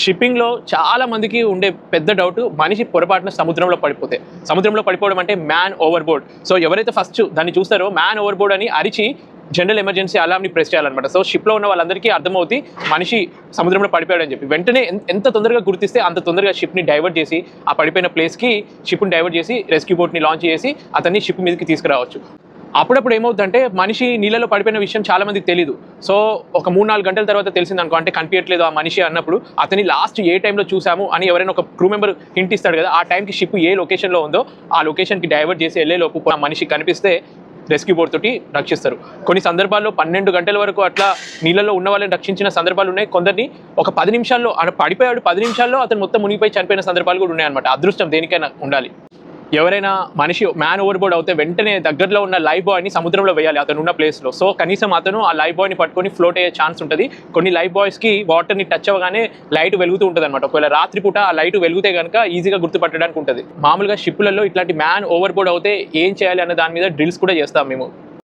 షిప్పింగ్లో చాలా మందికి ఉండే పెద్ద డౌట్ మనిషి పొరపాటున సముద్రంలో పడిపోతే. సముద్రంలో పడిపోవడం అంటే మ్యాన్ ఓవర్ బోర్డ్ సో ఎవరైతే ఫస్ట్ దాన్ని చూస్తారో మ్యాన్ ఓవర్ బోర్డ్ అని అరిచి జనరల్ ఎమర్జెన్సీ అలామ్ని ప్రెస్ చేయాలన్నమాట. సో షిప్లో ఉన్న వాళ్ళందరికీ అర్థమవుతుంది మనిషి సముద్రంలో పడిపోయాడు అని చెప్పి. వెంటనే ఎంత తొందరగా గుర్తిస్తే అంత తొందరగా షిప్ని డైవర్ట్ చేసి ఆ పడిపోయిన ప్లేస్కి షిప్ని డైవర్ట్ చేసి రెస్క్యూ బోట్ని లాంచ్ చేసి అతన్ని షిప్ మీదకి తీసుకురావచ్చు. అప్పుడప్పుడు ఏమవుతుందంటే మనిషి నీళ్ళలో పడిపోయిన విషయం చాలా మందికి తెలియదు సో ఒక మూడు నాలుగు గంటల తర్వాత తెలిసింది అనుకో అంటే కనిపించట్లేదు ఆ మనిషి అన్నప్పుడు అతని లాస్ట్ ఏ టైంలో చూసాము అని ఎవరైనా ఒక క్రూ మెంబర్ హింట్ ఇస్తాడు కదా ఆ టైంకి షిప్ ఏ లొకేషన్లో ఉందో ఆ లొకేషన్కి డైవర్ట్ చేసి వెళ్ళే లోపు ఆ మనిషి కనిపిస్తే రెస్క్యూ బోట్ తోటి రక్షిస్తారు. కొన్ని సందర్భాల్లో పన్నెండు గంటల వరకు అట్లా నీళ్ళలో ఉన్న వాళ్ళని రక్షించిన సందర్భాలు ఉన్నాయి. కొందరిని ఒక పది నిమిషాల్లో ఆయన పడిపోయాడు పది నిమిషాల్లో అతను మొత్తం మునిగిపోయి చనిపోయిన సందర్భాలు కూడా ఉన్నాయన్నమాట. అదృష్టం దేనికైనా ఉండాలి. ఎవరైనా మనిషి మ్యాన్ ఓవర్ బోర్డ్ అవుతే వెంటనే దగ్గరలో ఉన్న లైఫ్ బాయ్ని సముద్రంలో వేయాలి. అతను ఉన్న ప్లేస్లో సో కనీసం అతను ఆ లైఫ్ బాయ్ని పట్టుకొని ఫ్లోట్ అయ్యే ఛాన్స్ ఉంటుంది. కొన్ని లైఫ్ బాయ్స్కి వాటర్ని టచ్ అవ్వగానే లైట్ వెలుగుతూ ఉంటుంది అనమాట ఒకవేళ రాత్రిపూట ఆ లైట్ వెలుగుతే కనుక ఈజీగా గుర్తుపట్టడానికి ఉంటుంది. మామూలుగా షిప్పులలో ఇట్లాంటి మ్యాన్ ఓవర్ బోర్డ్ అవుతే ఏం చేయాలి అన్న దాని మీద డ్రిల్స్ కూడా చేస్తాం మేము.